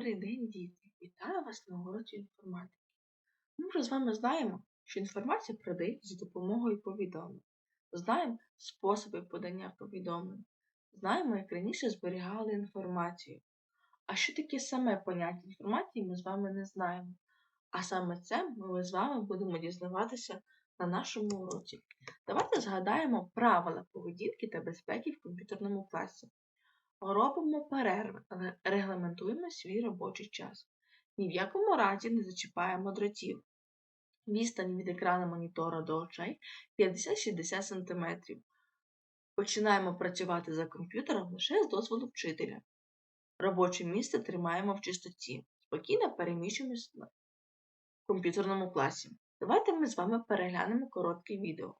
Добрий день, діти! Вітаю вас на уроці інформатики. Ми вже з вами знаємо, що інформація продається за допомогою повідомлень. Знаємо способи подання повідомлень. Знаємо, як раніше зберігали інформацію. А що таке саме поняття інформації, ми з вами не знаємо. А саме це ми з вами будемо дізнаватися на нашому уроці. Давайте згадаємо правила поведінки та безпеки в комп'ютерному класі. Робимо перерви, але регламентуємо свій робочий час. Ні в якому разі не зачіпаємо дротів. Відстань від екрану монітора до очей 50-60 см. Починаємо працювати за комп'ютером лише з дозволу вчителя. Робоче місце тримаємо в чистоті. Спокійно переміщуємося в комп'ютерному класі. Давайте ми з вами переглянемо коротке відео.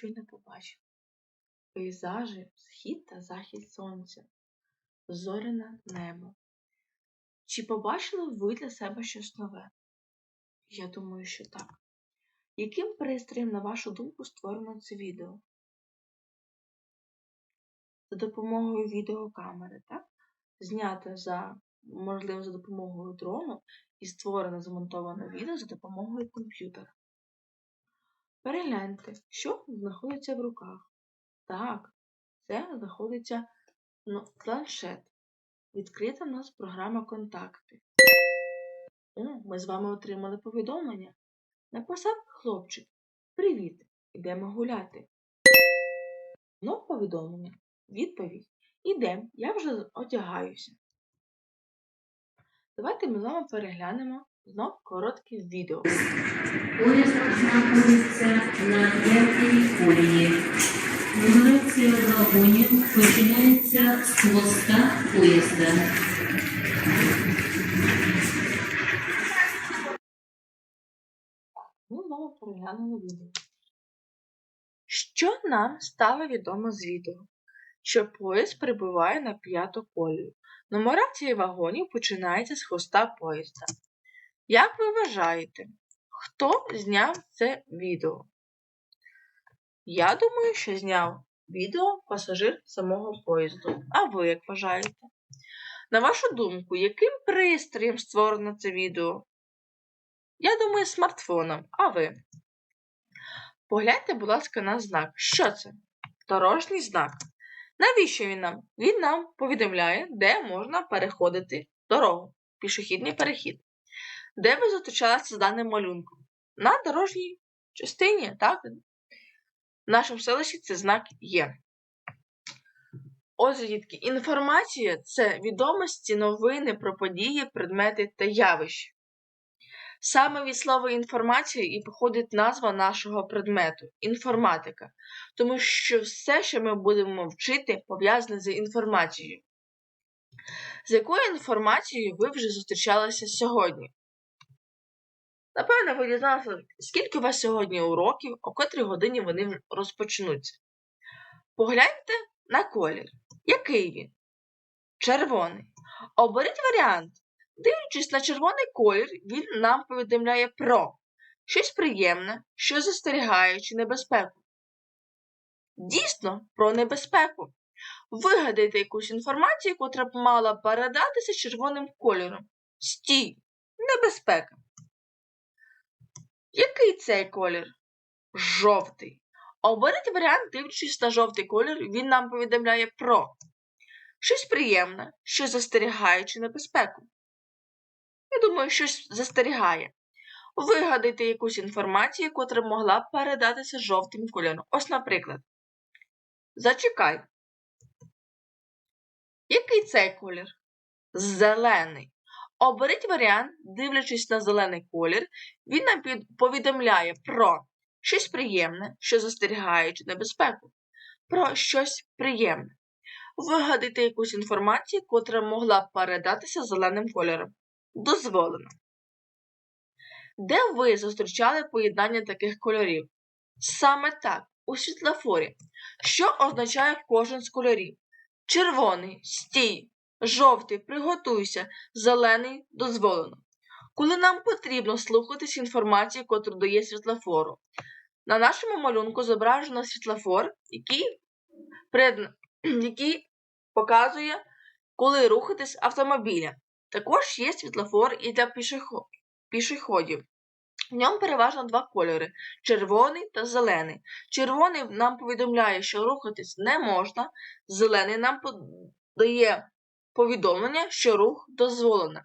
Щойно побачили? Пейзажі, схід та захід сонця, зоряне небо. Чи побачили ви для себе щось нове? Я думаю, що так. Яким пристроєм, на вашу думку, створено це відео? За допомогою відеокамери, так? Знято за, можливо, за допомогою дрону і створено замонтоване відео за допомогою комп'ютера. Перегляньте, що знаходиться в руках. Так, це знаходиться ну, планшет. Відкрита в нас програма Контакти. О, ми з вами отримали повідомлення. Написав хлопчик. Привіт! Ідемо гуляти. Знов повідомлення. Відповідь. Ідем, я вже одягаюся. Давайте ми з вами переглянемо знов коротке відео. Поїзд знаходиться на п'ятій колії. Нумерація вагонів починається з хвоста поїзда. Ми знову переглянули відео. Що нам стало відомо з відео? Що поїзд прибуває на п'яту колію. Нумерація вагонів починається з хвоста поїзда. Як ви вважаєте, хто зняв це відео? Я думаю, що зняв відео пасажир самого поїзду. А ви як вважаєте? На вашу думку, яким пристроєм створено це відео? Я думаю, смартфоном. А ви? Погляньте, будь ласка, на знак. Що це? Дорожній знак. Навіщо він нам? Він нам повідомляє, де можна переходити дорогу, пішохідний перехід. Де ви зустрічалися з даним малюнком? На дорожній частині, так? В нашому селищі це знак є. Отже, дітки, інформація це відомості, новини про події, предмети та явища. Саме від слова інформація і походить назва нашого предмету інформатика, тому що все, що ми будемо вчити, пов'язане з інформацією. З якою інформацією ви вже зустрічалися сьогодні? Напевно, ви дізналися, скільки у вас сьогодні уроків, о котрій годині вони розпочнуться. Погляньте на колір. Який він? Червоний. Оберіть варіант. Дивлячись на червоний колір, він нам повідомляє про щось приємне, що застерігає чи небезпеку. Дійсно, про небезпеку. Вигадайте якусь інформацію, котра б мала передатися червоним кольором. Стій! Небезпека. Який цей колір? Жовтий. Оберіть варіант, дивлячись на жовтий колір, він нам повідомляє про щось приємне, щось застерігає чи небезпеку. Я думаю, щось застерігає. Вигадайте якусь інформацію, котра могла б передатися жовтим кольором. Ось, наприклад. Зачекай. Який цей колір? Зелений. Оберіть варіант, дивлячись на зелений колір, він нам повідомляє про щось приємне, що застерігає чи небезпеку, про щось приємне. Вигадайте якусь інформацію, котра могла б передатися зеленим кольором. Дозволено. Де ви зустрічали поєднання таких кольорів? Саме так, у світлофорі. Що означає кожен з кольорів? Червоний стій, жовтий приготуйся, зелений дозволено. Коли нам потрібно слухатись інформацію, котру дає світлофору. На нашому малюнку зображено світлофор, який, пред... який показує, коли рухатись автомобіля. Також є світлофор і для пішохо- пішоходів. В ньому переважно два кольори червоний та зелений. Червоний нам повідомляє, що рухатись не можна, зелений нам дає повідомлення, що рух дозволено.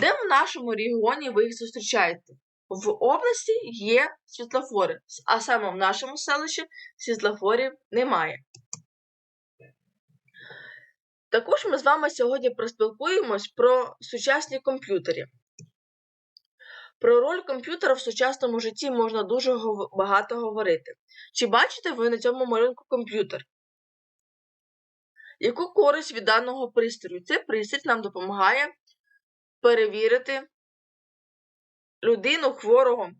Де в нашому регіоні ви їх зустрічаєте? В області є світлофори, а саме в нашому селищі світлофорів немає. Також ми з вами сьогодні проспілкуємось про сучасні комп'ютери. Про роль комп'ютера в сучасному житті можна дуже багато говорити. Чи бачите ви на цьому малюнку комп'ютер? Яку користь від даного пристрою? Цей пристрій нам допомагає перевірити людину хворого.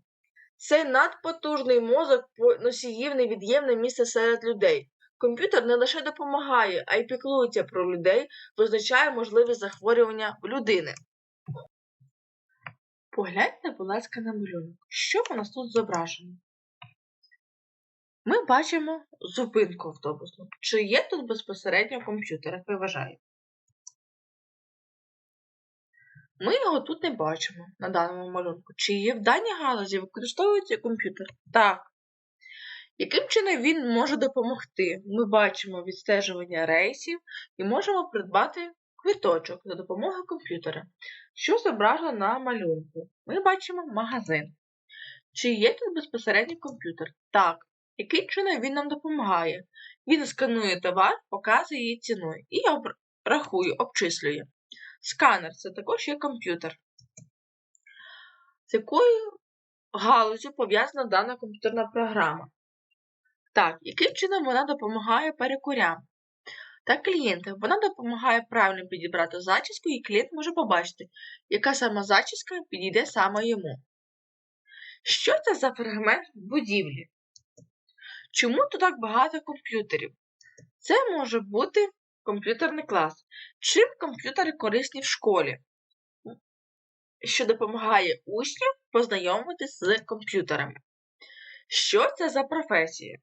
Цей надпотужний мозок носіїв невід'ємне місце серед людей. Комп'ютер не лише допомагає, а й піклується про людей, визначає можливі захворювання в людини. Погляньте, будь ласка, на малюнок. Що у нас тут зображено? Ми бачимо зупинку автобусну. Чи є тут безпосередньо комп'ютер, як ви вважаєте? Ми його тут не бачимо на даному малюнку. Чи є в даній галузі використовується комп'ютер? Так. Яким чином він може допомогти? Ми бачимо відстежування рейсів і можемо придбати квиточок за допомогою комп'ютера. Що зображено на малюнку? Ми бачимо магазин. Чи є тут безпосередньо комп'ютер? Так. Яким чином він нам допомагає? Він сканує товар, показує її ціну і об- рахує, обчислює. Сканер це також є комп'ютер. З якою галузю пов'язана дана комп'ютерна програма? Так, яким чином вона допомагає перекурям та клієнтам? Вона допомагає правильно підібрати зачіску, і клієнт може побачити, яка саме зачіска підійде саме йому. Що це за фрагмент будівлі? Чому тут так багато комп'ютерів? Це може бути комп'ютерний клас. Чим комп'ютери корисні в школі? Що допомагає учням познайомитись з комп'ютерами. Що це за професія?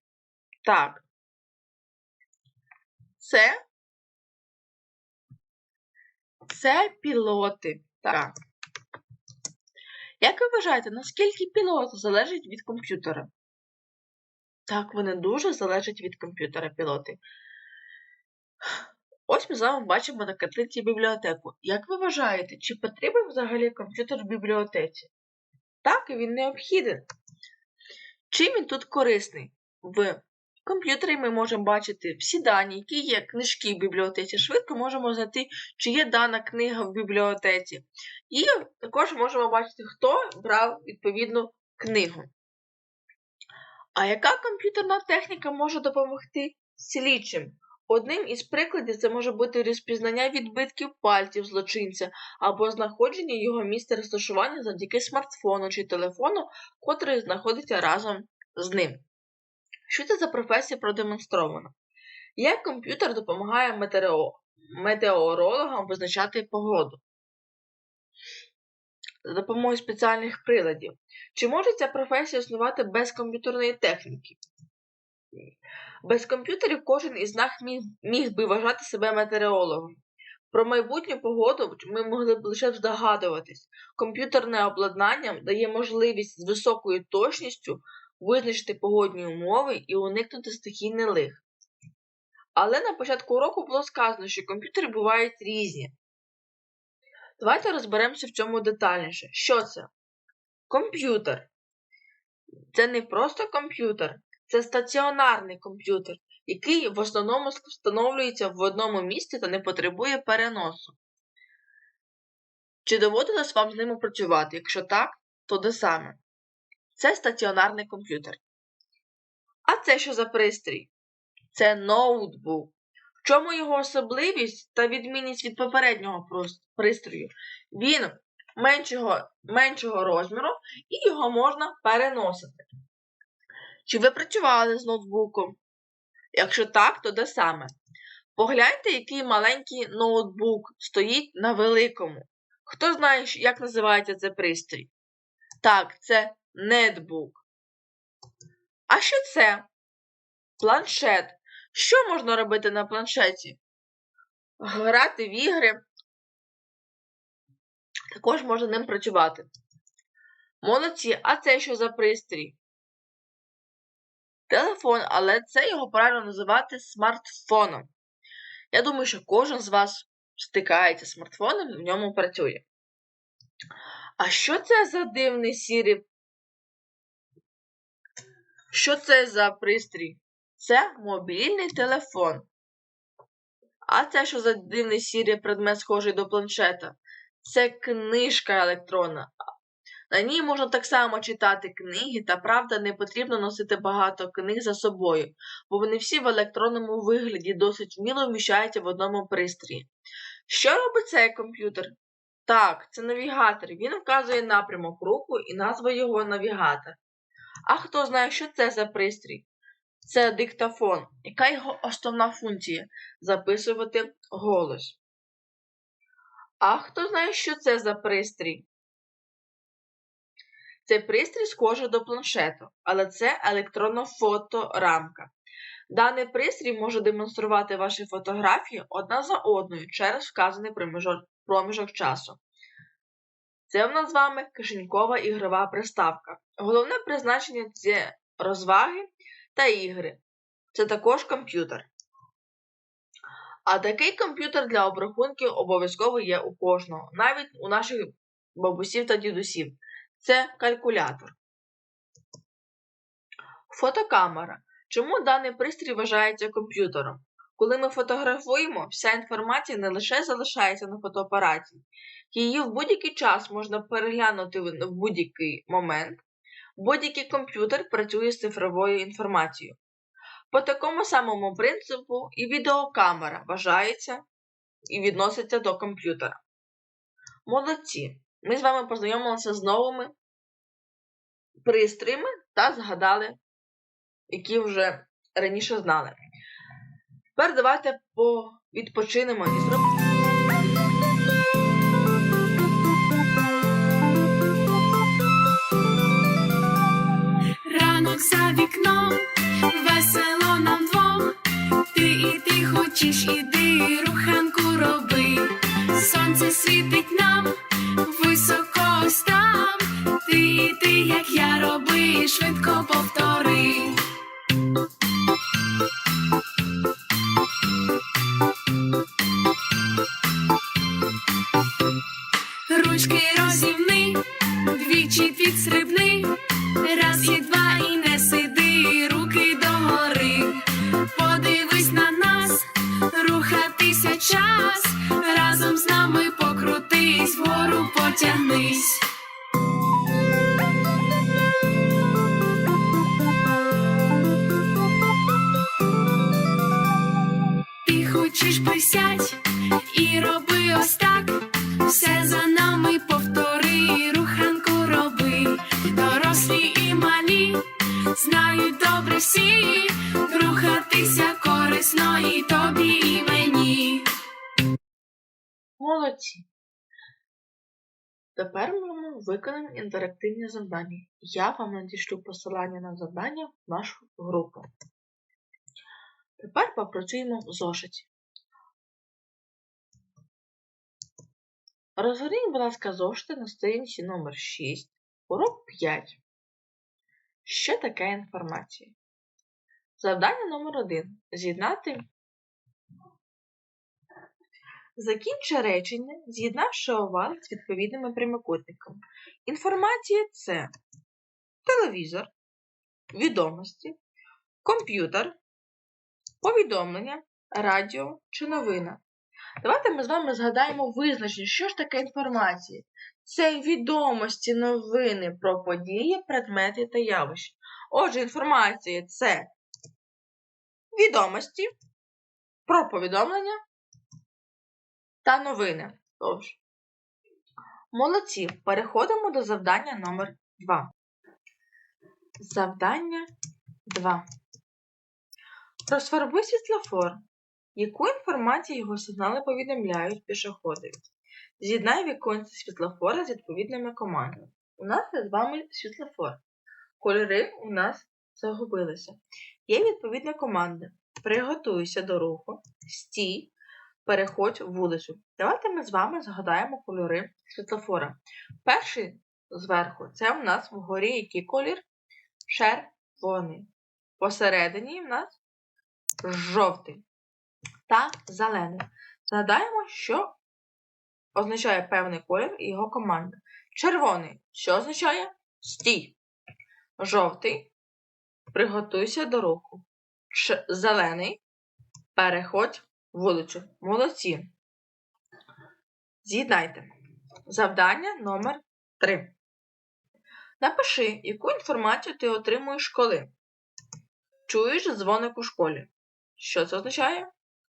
Так. Це. Це пілоти. Так. Як ви вважаєте, наскільки пілот залежить від комп'ютера? Так, вони дуже залежать від комп'ютера пілоти. Ось ми з вами бачимо на картинці бібліотеку. Як ви вважаєте, чи потрібен взагалі комп'ютер в бібліотеці? Так, він необхіден. Чим він тут корисний? В комп'ютері ми можемо бачити всі дані, які є книжки в бібліотеці. Швидко можемо знайти, чи є дана книга в бібліотеці. І також можемо бачити, хто брав відповідну книгу. А яка комп'ютерна техніка може допомогти слідчим? Одним із прикладів це може бути розпізнання відбитків пальців злочинця або знаходження його місця розташування завдяки смартфону чи телефону, котрий знаходиться разом з ним. Що це за професія продемонстрована? Як комп'ютер допомагає метеоро- метеорологам визначати погоду? За допомогою спеціальних приладів. Чи може ця професія існувати без комп'ютерної техніки? Без комп'ютерів кожен із нас міг, міг би вважати себе метеорологом. Про майбутню погоду ми могли б лише здогадуватись. Комп'ютерне обладнання дає можливість з високою точністю визначити погодні умови і уникнути стихійних лих. Але на початку уроку було сказано, що комп'ютери бувають різні. Давайте розберемося в цьому детальніше. Що це? Комп'ютер. Це не просто комп'ютер, це стаціонарний комп'ютер, який в основному встановлюється в одному місці та не потребує переносу. Чи доводилось вам з ними працювати? Якщо так, то де саме? Це стаціонарний комп'ютер. А це що за пристрій? Це ноутбук. Чому його особливість та відмінність від попереднього пристрою? Він меншого, меншого розміру і його можна переносити. Чи ви працювали з ноутбуком? Якщо так, то де саме? Погляньте, який маленький ноутбук стоїть на великому. Хто знає, як називається цей пристрій? Так, це нетбук. А що це? Планшет. Що можна робити на планшеті? Грати в ігри. Також можна ним працювати. Молодці, а це що за пристрій? Телефон, але це його правильно називати смартфоном. Я думаю, що кожен з вас стикається з смартфоном і в ньому працює. А що це за дивний сірий? Що це за пристрій? Це мобільний телефон. А це що за дивний сірий предмет, схожий до планшета? Це книжка електронна. На ній можна так само читати книги, та правда, не потрібно носити багато книг за собою, бо вони всі в електронному вигляді досить вміло вміщаються в одному пристрої. Що робить цей комп'ютер? Так, це навігатор. Він вказує напрямок руху і назва його навігатор. А хто знає, що це за пристрій? Це диктофон. Яка його основна функція? Записувати голос. А хто знає, що це за пристрій? Цей пристрій схожий до планшету, але це електронна фоторамка. Даний пристрій може демонструвати ваші фотографії одна за одною через вказаний проміжок часу. Це в нас з вами кишенькова ігрова приставка. Головне призначення це розваги та ігри. Це також комп'ютер. А такий комп'ютер для обрахунків обов'язково є у кожного, навіть у наших бабусів та дідусів. Це калькулятор. Фотокамера. Чому даний пристрій вважається комп'ютером? Коли ми фотографуємо, вся інформація не лише залишається на фотоапараті, її в будь-який час можна переглянути в будь-який момент. Будь-який комп'ютер працює з цифровою інформацією. По такому самому принципу і відеокамера вважається і відноситься до комп'ютера. Молодці! Ми з вами познайомилися з новими пристроями та згадали, які вже раніше знали. Тепер давайте відпочинемо і зробимо. Молодці! Тепер ми виконаємо інтерактивні завдання. Я вам надішлю посилання на завдання в нашу групу. Тепер попрацюємо в зошиті. Розгорніть, будь ласка, зошити на сторінці номер 6, урок 5. Що таке інформація? Завдання номер 1. З'єднати. Закінчи речення, з'єднавши овал з відповідними прямокутниками. Інформація це телевізор, відомості, комп'ютер, повідомлення, радіо чи новина. Давайте ми з вами згадаємо визначення, що ж таке інформація. Це відомості, новини про події, предмети та явища. Отже, інформація це відомості про повідомлення та новини. Тож, молодці. Переходимо до завдання номер 2. Завдання 2. Розфарбуй світлофор. Яку інформацію його сигнали повідомляють пішоходові? З'єднай віконці світлофора з відповідними командами. У нас з вами світлофор. Кольори у нас загубилися. Є відповідна команда. Приготуйся до руху, стій, переходь вулицю. Давайте ми з вами згадаємо кольори світлофора. Перший зверху це у нас вгорі який колір? Червоний. Посередині в нас жовтий та зелений. Згадаємо, що означає певний колір і його команда. Червоний, що означає стій. Жовтий приготуйся до руху. Зелений переходь вулицю. Молодці. З'єднайте. Завдання номер 3. Напиши, яку інформацію ти отримуєш коли. Чуєш дзвоник у школі. Що це означає?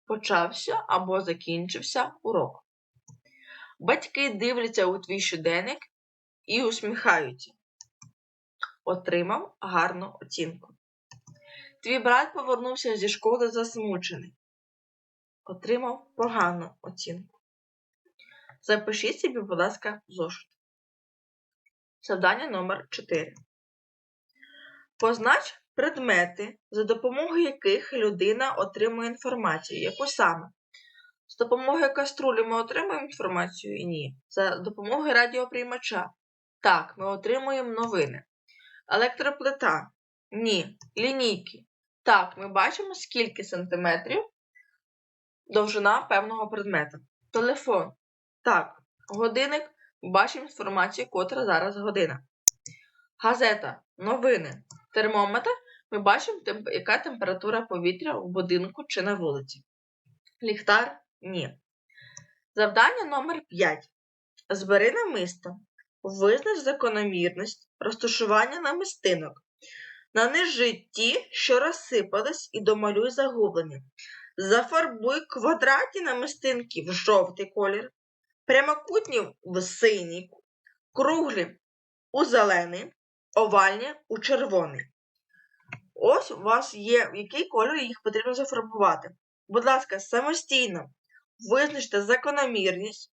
Почався або закінчився урок. Батьки дивляться у твій щоденник і усміхаються. Отримав гарну оцінку. Твій брат повернувся зі школи засмучений. Отримав погану оцінку. Запишіть собі, будь ласка, зошит. Завдання номер 4. Познач предмети, за допомогою яких людина отримує інформацію. Яку саме? З допомогою каструлі ми отримуємо інформацію? Ні. За допомогою радіоприймача. Так, ми отримуємо новини. Електроплита. Ні. Лінійки. Так, ми бачимо, скільки сантиметрів довжина певного предмета. Телефон. Так. Годинник. Бачимо інформацію, котра зараз година. Газета. Новини. Термометр. Ми бачимо, яка температура повітря в будинку чи на вулиці. Ліхтар ні. Завдання номер 5. Збери намисто. Визнач закономірність розташування намистинок. Нанижи ті, що розсипались, і домалюй загублені. Зафарбуй квадратні намистинки в жовтий колір, прямокутні в синій, круглі у зелений, овальні у червоний. Ось у вас є, який кольор їх потрібно зафарбувати. Будь ласка, самостійно визначте закономірність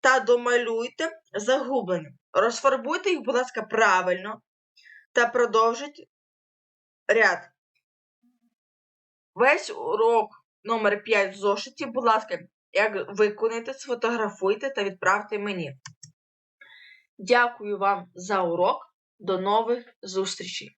та домалюйте загублені. Розфарбуйте їх, будь ласка, правильно та продовжіть ряд. Весь урок номер 5 в зошиті, будь ласка, як виконайте, сфотографуйте та відправте мені. Дякую вам за урок. До нових зустрічей!